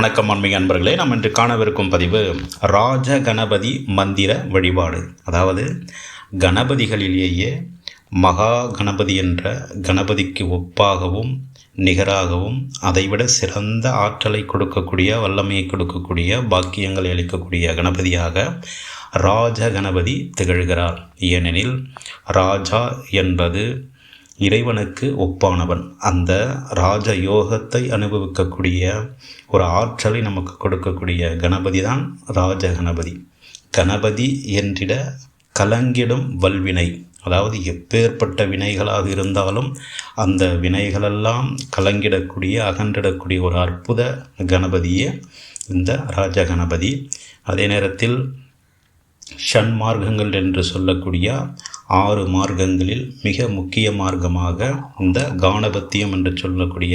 வணக்கம் அன்மை அன்பர்களே நாம் இன்று காணவிருக்கும் பதிவு ராஜ கணபதி மந்திர வழிபாடு. அதாவது கணபதிகளிலேயே மகா கணபதி என்ற கணபதிக்கு ஒப்பாகவும் நிகராகவும் அதைவிட சிறந்த ஆற்றலை கொடுக்கக்கூடிய வல்லமையை கொடுக்கக்கூடிய பாக்கியங்களை அளிக்கக்கூடிய கணபதியாக ராஜ கணபதி திகழ்கிறார். ஏனெனில் ராஜா என்பது இறைவனுக்கு ஒப்பானவன். அந்த ராஜ யோகத்தை அனுபவிக்கக்கூடிய ஒரு ஆற்றலை நமக்கு கொடுக்கக்கூடிய கணபதி தான் ராஜ கணபதி கணபதி என்றிட கலங்கிடும் வல்வினை அதாவது எப்பேற்பட்ட வினைகளாக இருந்தாலும் அந்த வினைகளெல்லாம் கலங்கிடக்கூடிய அகன்றிடக்கூடிய ஒரு அற்புத கணபதியே இந்த ராஜ கணபதி அதே நேரத்தில் ஷண்மார்க்கங்கள் என்று சொல்லக்கூடிய ஆறு மார்க்கங்களில் மிக முக்கிய மார்க்கமாக இந்த கானபத்தியம் என்று சொல்லக்கூடிய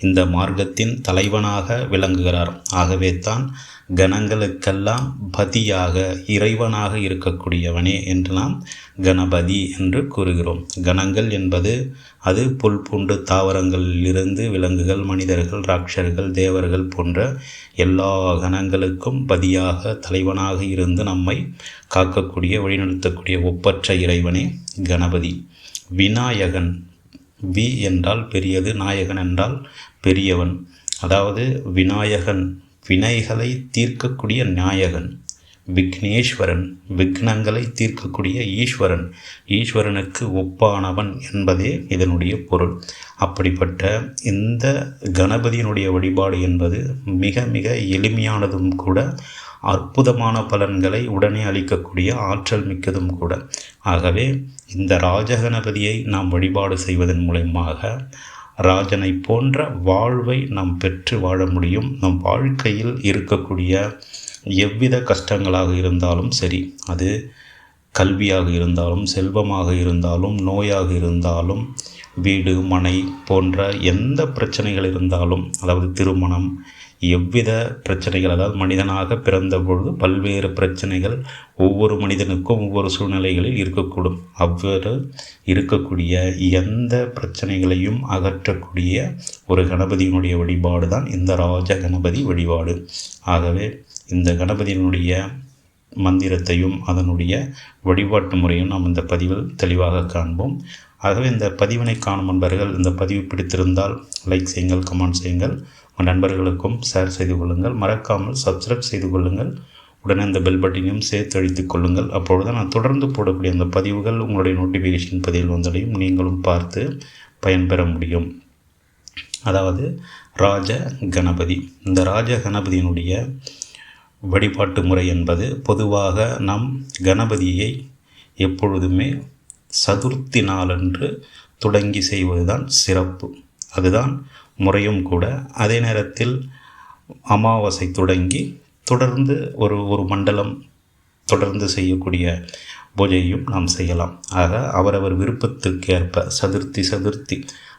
இந்த மார்க்கத்தின் தலைவனாக விளங்குகிறார். ஆகவே தான் கணங்களுக்கெல்லாம் பதியாக இறைவனாக இருக்கக்கூடியவனே என்று நாம் கணபதி என்று கூறுகிறோம். கணங்கள் என்பது அது புல் பூண்டு தாவரங்களிலிருந்து விலங்குகள் மனிதர்கள் ராட்சர்கள் தேவர்கள் போன்ற எல்லா கணங்களுக்கும் பதியாக தலைவனாக இருந்து நம்மை காக்கக்கூடிய வழிநடத்தக்கூடிய ஒப்பற்ற இறைவனே கணபதி. விநாயகன் வி என்றால் பெரியது நாயகன் என்றால் பெரியவன். அதாவது விநாயகன் வினைகளை தீர்க்கக்கூடிய நாயகன் விக்னேஸ்வரன் விக்னங்களை தீர்க்கக்கூடிய ஈஸ்வரன். ஈஸ்வரனுக்கு ஒப்பானவன் என்பதே இதனுடைய பொருள். அப்படிப்பட்ட இந்த கணபதியினுடைய வழிபாடு என்பது மிக மிக எளிமையானதும் கூட அற்புதமான பலன்களை உடனே அளிக்கக்கூடிய ஆற்றல் மிக்கதும் கூட. ஆகவே இந்த ராஜகணபதியை நாம் வழிபாடு செய்வதன் மூலயமாக ராஜனை போன்ற வாழ்வை நாம் பெற்று வாழ முடியும். நம் வாழ்க்கையில் இருக்கக்கூடிய எவ்வித கஷ்டங்களாக இருந்தாலும் சரி அது கல்வியாக இருந்தாலும் செல்வமாக இருந்தாலும் நோயாக இருந்தாலும் வீடு மனை போன்ற எந்த பிரச்சனைகள் இருந்தாலும் அதாவது திருமணம் எவ்வித பிரச்சனைகள் அதாவது மனிதனாக பிறந்த பொழுது பல்வேறு பிரச்சனைகள் ஒவ்வொரு மனிதனுக்கும் ஒவ்வொரு சூழ்நிலைகளில் இருக்கக்கூடும். அவ்வாறு இருக்கக்கூடிய எந்த பிரச்சனைகளையும் அகற்றக்கூடிய ஒரு கணபதியினுடைய வழிபாடு தான் இந்த ராஜ கணபதி வழிபாடு. ஆகவே இந்த கணபதியினுடைய மந்திரத்தையும் அதனுடைய வழிபாட்டு முறையும் நாம் இந்த பதிவில் தெளிவாக காண்போம். ஆகவே இந்த பதிவினை காணும் நண்பர்கள் இந்த பதிவு பிடித்திருந்தால் லைக் செய்யுங்கள் கமெண்ட் செய்யுங்கள். உங்கள் நண்பர்களுக்கும் ஷேர் செய்து கொள்ளுங்கள். மறக்காமல் சப்ஸ்கிரைப் செய்து கொள்ளுங்கள். உடனே அந்த பெல் பட்டனையும் சேர்த்து அழித்துக் கொள்ளுங்கள். அப்பொழுது நான் தொடர்ந்து போடக்கூடிய அந்த பதிவுகள் உங்களுடைய நோட்டிஃபிகேஷன் பதிவில் வந்தடையும். நீங்களும் பார்த்து பயன்பெற முடியும். அதாவது ராஜ கணபதி. இந்த ராஜ கணபதியினுடைய வழிபாட்டு முறை என்பது பொதுவாக நம் கணபதியை எப்பொழுதுமே சதுர்த்தி நாளன்று தொடங்கி செய்வதுதான் சிறப்பு. அதுதான் முறையும் கூட அதே நேரத்தில் அமாவாசை தொடங்கி தொடர்ந்து ஒரு ஒரு மண்டலம் தொடர்ந்து செய்யக்கூடிய பூஜையும் நாம் செய்யலாம். ஆக அவரவர் விருப்பத்திற்கு ஏற்ப சதுர்த்தி சதுர்த்தி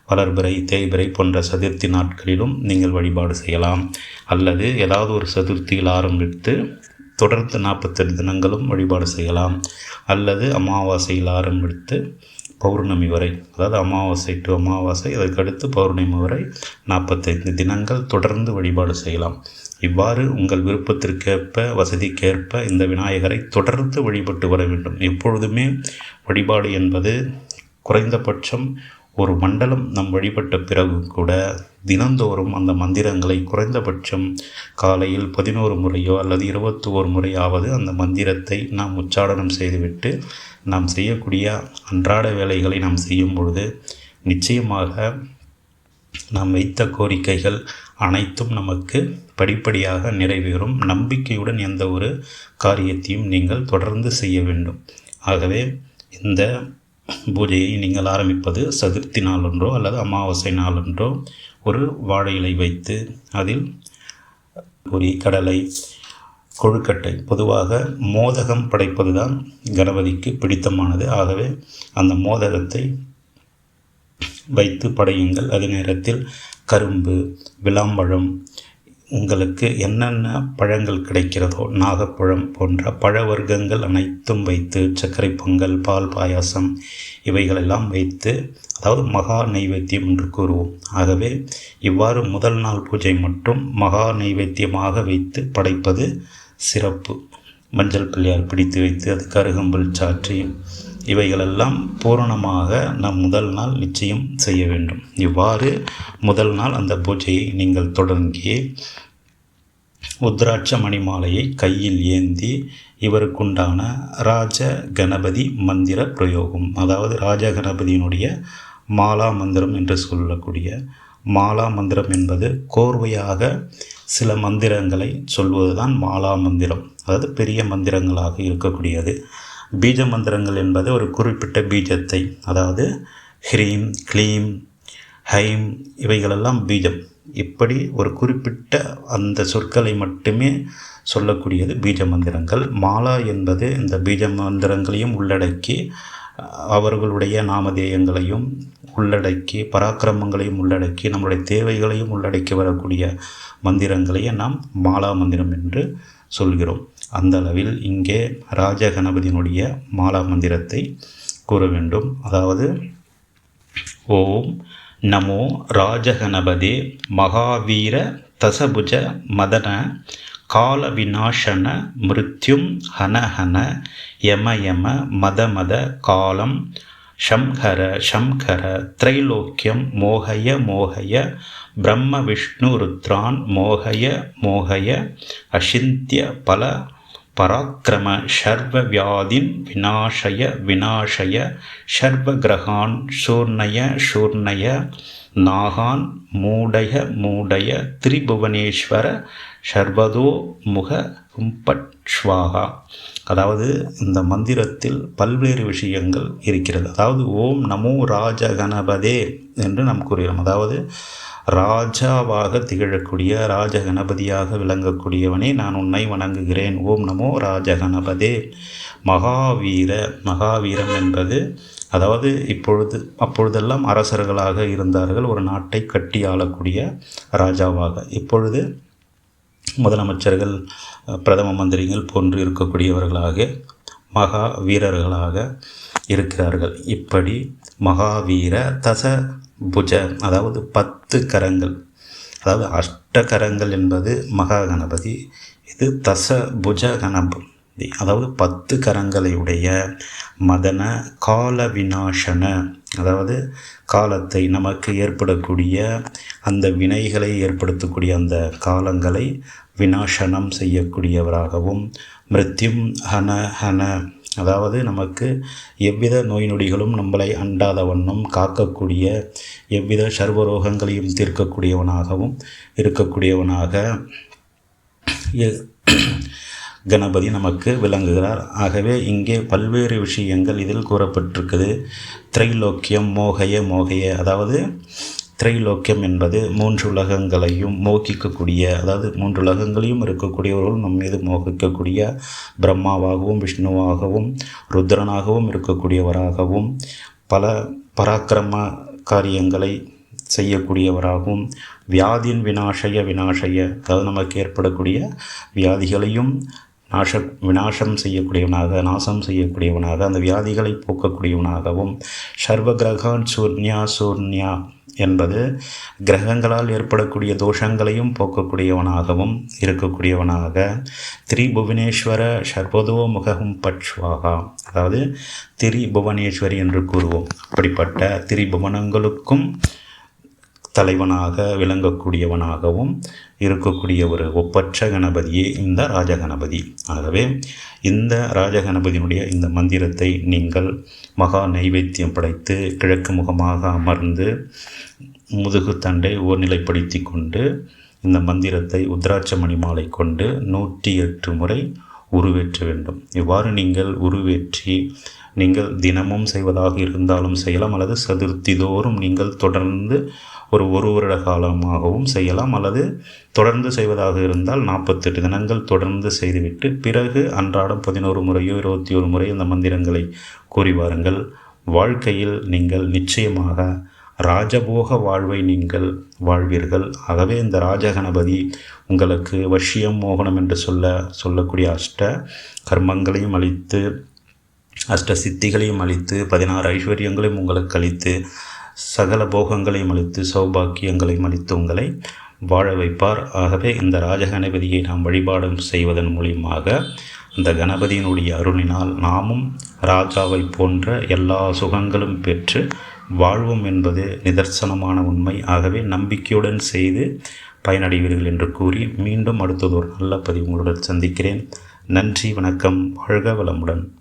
வளர்பிறை தேய்பிறை போன்ற சதுர்த்தி நாட்களிலும் நீங்கள் வழிபாடு செய்யலாம். அல்லது ஏதாவது ஒரு சதுர்த்தியில் ஆரம்பித்து தொடர்ந்து நாற்பத்தெட்டு தினங்களும் வழிபாடு செய்யலாம். அல்லது அமாவாசையில் ஆரம்பித்து பௌர்ணமி வரை அதாவது அமாவாசை டு அமாவாசை அதற்கடுத்து பௌர்ணமி வரை நாற்பத்தைந்து தினங்கள் தொடர்ந்து வழிபாடு செய்யலாம். இவ்வாறு உங்கள் விருப்பத்திற்கேற்ப வசதிக்கேற்ப இந்த விநாயகரை தொடர்ந்து வழிபட்டு வர வேண்டும். எப்பொழுதுமே வழிபாடு என்பது குறைந்தபட்சம் ஒரு மண்டலம் நம் வழிபட்ட பிறகு கூட தினந்தோறும் அந்த மந்திரங்களை குறைந்தபட்சம் காலையில் பதினோரு முறையோ அல்லது இருபத்தி ஒரு முறையாவது அந்த மந்திரத்தை நாம் உச்சாடனம் செய்துவிட்டு நாம் செய்யக்கூடிய அன்றாட வேலைகளை நாம் செய்யும் பொழுது நிச்சயமாக நாம் வைத்த கோரிக்கைகள் அனைத்தும் நமக்கு படிப்படியாக நிறைவேறும். நம்பிக்கையுடன் எந்த ஒரு காரியத்தையும் நீங்கள் தொடர்ந்து செய்ய வேண்டும். ஆகவே இந்த பூஜையை நீங்கள் ஆரம்பிப்பது சதுர்த்தி நாளொன்றோ அல்லது அமாவாசை நாளொன்றோ. ஒரு வாழை இலை வைத்து அதில் பொறி கடலை கொழுக்கட்டை பொதுவாக மோதகம் படைப்பது தான் கணபதிக்கு பிடித்தமானது. ஆகவே அந்த மோதகத்தை வைத்து படையுங்கள். அதே நேரத்தில் கரும்பு விளாம்பழம் உங்களுக்கு என்னென்ன பழங்கள் கிடைக்கிறதோ நாகப்பழம் போன்ற பழ வர்க்கங்கள் அனைத்தும் வைத்து சர்க்கரை பொங்கல் பால் பாயாசம் இவைகளெல்லாம் வைத்து அதாவது மகா நைவேத்தியம் என்று கூறுவோம். ஆகவே இவ்வாறு முதல் நாள் பூஜை மட்டும் மகா நைவேத்தியமாக வைத்து படைப்பது சிறப்பு. மஞ்சள் பிள்ளையார் பிடித்து வைத்து அது கருகம்பல் சாற்றி இவைகளெல்லாம் பூரணமாக நம் முதல் நாள் நிச்சயம் செய்ய வேண்டும். இவ்வாறு முதல் நாள் அந்த பூஜையை நீங்கள் தொடங்கி உத்ராட்ச மணிமாலையை கையில் ஏந்தி இவருக்குண்டான ராஜ கணபதி மந்திர பிரயோகம் அதாவது ராஜ கணபதியினுடைய மாலா மந்திரம் என்று சொல்லக்கூடிய மாலா மந்திரம் என்பது கோர்வையாக சில மந்திரங்களை சொல்வதுதான் மாலா மந்திரம். அதாவது பெரிய மந்திரங்களாக இருக்கக்கூடியது. பீஜ மந்திரங்கள் என்பது ஒரு குறிப்பிட்ட பீஜத்தை அதாவது ஹ்ரீம் க்ளீம் ஹைம் இவைகளெல்லாம் பீஜம். இப்படி ஒரு குறிப்பிட்ட அந்த சொற்களை மட்டுமே சொல்லக்கூடியது பீஜ மந்திரங்கள். மாலா என்பது இந்த பீஜ மந்திரங்களையும் உள்ளடக்கி அவர்களுடைய நாமதேயங்களையும் உள்ளடக்கி பராக்கிரமங்களையும் உள்ளடக்கி நம்முடைய தேவைகளையும் உள்ளடக்கி வரக்கூடிய மந்திரங்களையே நாம் மாலா மந்திரம் என்று சொல்கிறோம். அந்த அளவில் இங்கே ராஜகணபதியினுடைய மாலா மந்திரத்தை கூற வேண்டும். அதாவது ஓம் நமோ ராஜகணபதே மகாவீர தசபுஜ மதன கால விநாசன மிருத்யும் ஹன ஹன யம யம மத மத காலம் ஷம்ஹர ஷம்ஹர திரைலோக்கியம் மோகய மோகய பிரம்ம விஷ்ணு ருத்ரான் மோகய மோகய அசிந்திய பல பராக்கிரம ஷர்வ வியாதின் விநாசய விநாசய ஷர்வ கிரகான் சூர்ணய சூர்ணய நாகான் மூடய மூடய திரிபுவனேஸ்வர ஷர்வதோ முக கும்பட் ஸ்வாகா அதாவது இந்த மந்திரத்தில் பல்வேறு விஷயங்கள் இருக்கிறது. அதாவது ஓம் நமோ ராஜகணபதே என்று நாம் கூறுகிறோம். அதாவது ராஜாவாக திகழக்கூடிய ராஜகணபதியாக விளங்கக்கூடியவனே நான் உன்னை வணங்குகிறேன். ஓம் நமோ ராஜகணபதே. மகாவீர மகாவீரம் என்பது அதாவது இப்பொழுது அப்பொழுதெல்லாம் அரசர்களாக இருந்தார்கள் ஒரு நாட்டை கட்டி ஆளக்கூடிய ராஜாவாக. இப்பொழுது முதலமைச்சர்கள் பிரதம மந்திரிகள் போன்று இருக்கக்கூடியவர்களாக மகா வீரர்களாக இருக்கிறார்கள். இப்படி மகாவீர தச புஜ அதாவது பத்து கரங்கள். அதாவது அஷ்டகரங்கள் என்பது மகா கணபதி இது தச புஜ கணபதி அதாவது பத்து கரங்களை உடைய மதன கால விநாசன அதாவது காலத்தை நமக்கு ஏற்படக்கூடிய அந்த வினைகளை ஏற்படுத்தக்கூடிய அந்த காலங்களை விநாசனம் செய்யக்கூடியவராகவும் மிருத்யும் ஹன ஹன அதாவது நமக்கு எவ்வித நோய் நொடிகளும் நம்மளை அண்டாத வண்ணம் காக்கக்கூடிய எவ்வித சர்வரோகங்களையும் தீர்க்கக்கூடியவனாகவும் இருக்கக்கூடியவனாக கணபதி நமக்கு விளங்குகிறார். ஆகவே இங்கே பல்வேறு விஷயங்கள் இதில் கூறப்பட்டிருக்குது. திரைலோக்கியம் மோகைய மோகைய அதாவது திரைலோக்கியம் என்பது மூன்று உலகங்களையும் மோகிக்கக்கூடிய அதாவது மூன்று உலகங்களையும் இருக்கக்கூடியவர்கள் நம் மீது மோகிக்கக்கூடிய பிரம்மாவாகவும் விஷ்ணுவாகவும் ருத்ரனாகவும் இருக்கக்கூடியவராகவும் பல பராக்கிரம காரியங்களை செய்யக்கூடியவராகவும் வியாதியின் வினாசய வினாசய அதாவது நமக்கு ஏற்படக்கூடிய வியாதிகளையும் நாச விநாசம் செய்யக்கூடியவனாக நாசம் செய்யக்கூடியவனாக அந்த வியாதிகளை போக்கக்கூடியவனாகவும் சர்வ கிரகான் சூர்ணியா சூர்ணியா என்பது கிரகங்களால் ஏற்படக்கூடிய தோஷங்களையும் போக்கக்கூடியவனாகவும் இருக்கக்கூடியவனாக. திரிபுவனேஸ்வர சர்வதோ முகம் பட்சுவாகா. அதாவது திரிபுவனேஸ்வரி என்று கூறுவோம். அப்படிப்பட்ட திரிபுவனங்களுக்கும் தலைவனாக விளங்கக்கூடியவனாகவும் இருக்கக்கூடிய ஒரு ஒப்பற்ற கணபதியே இந்த ராஜகணபதி. ஆகவே இந்த ராஜகணபதியினுடைய இந்த மந்திரத்தை நீங்கள் மகா நைவேத்தியம் படைத்து கிழக்கு முகமாக அமர்ந்து முதுகு தண்டை ஓர்நிலைப்படுத்தி கொண்டு இந்த மந்திரத்தை உத்ராட்சமணி மாலை கொண்டு நூற்றி எட்டு முறை உருவேற்ற வேண்டும். இவ்வாறு நீங்கள் உருவேற்றி நீங்கள் தினமும் செய்வதாக இருந்தாலும் செய்யலாம் அல்லது சதுர்த்தி தோறும் நீங்கள் தொடர்ந்து ஒரு ஒரு வருட காலமாகவும் செய்யலாம் அல்லது தொடர்ந்து செய்வதாக இருந்தால் நாற்பத்தெட்டு தினங்கள் தொடர்ந்து செய்துவிட்டு பிறகு அன்றாடம் பதினோரு முறையோ இருபத்தி ஒரு முறை அந்த மந்திரங்களை கூறி வாருங்கள். வாழ்க்கையில் நீங்கள் நிச்சயமாக ராஜபோக வாழ்வை நீங்கள் வாழ்வீர்கள். ஆகவே இந்த ராஜகணபதி உங்களுக்கு வஷ்யம் மோகனம் என்று சொல்ல சொல்லக்கூடிய அஷ்ட கர்மங்களையும் அளித்து அஷ்ட சித்திகளையும் அளித்து பதினாறு ஐஸ்வர்யங்களையும் உங்களுக்கு அளித்து சகல போகங்களையும் அளித்து சௌபாக்கியங்களையும் அளித்து உங்களை வாழ வைப்பார். ஆகவே இந்த ராஜகணபதியை நாம் வழிபாடும் செய்வதன் மூலியமாக அந்த கணபதியினுடைய அருளினால் நாமும் ராஜாவை போன்ற எல்லா சுகங்களும் பெற்று வாழ்வோம் என்பது நிதர்சனமான உண்மை. ஆகவே நம்பிக்கையுடன் செய்து பயனடைவீர்கள் என்று கூறி மீண்டும் அடுத்தது ஒரு நல்ல பதிவு உங்களுடன் சந்திக்கிறேன். நன்றி வணக்கம் வாழ்க வளமுடன்.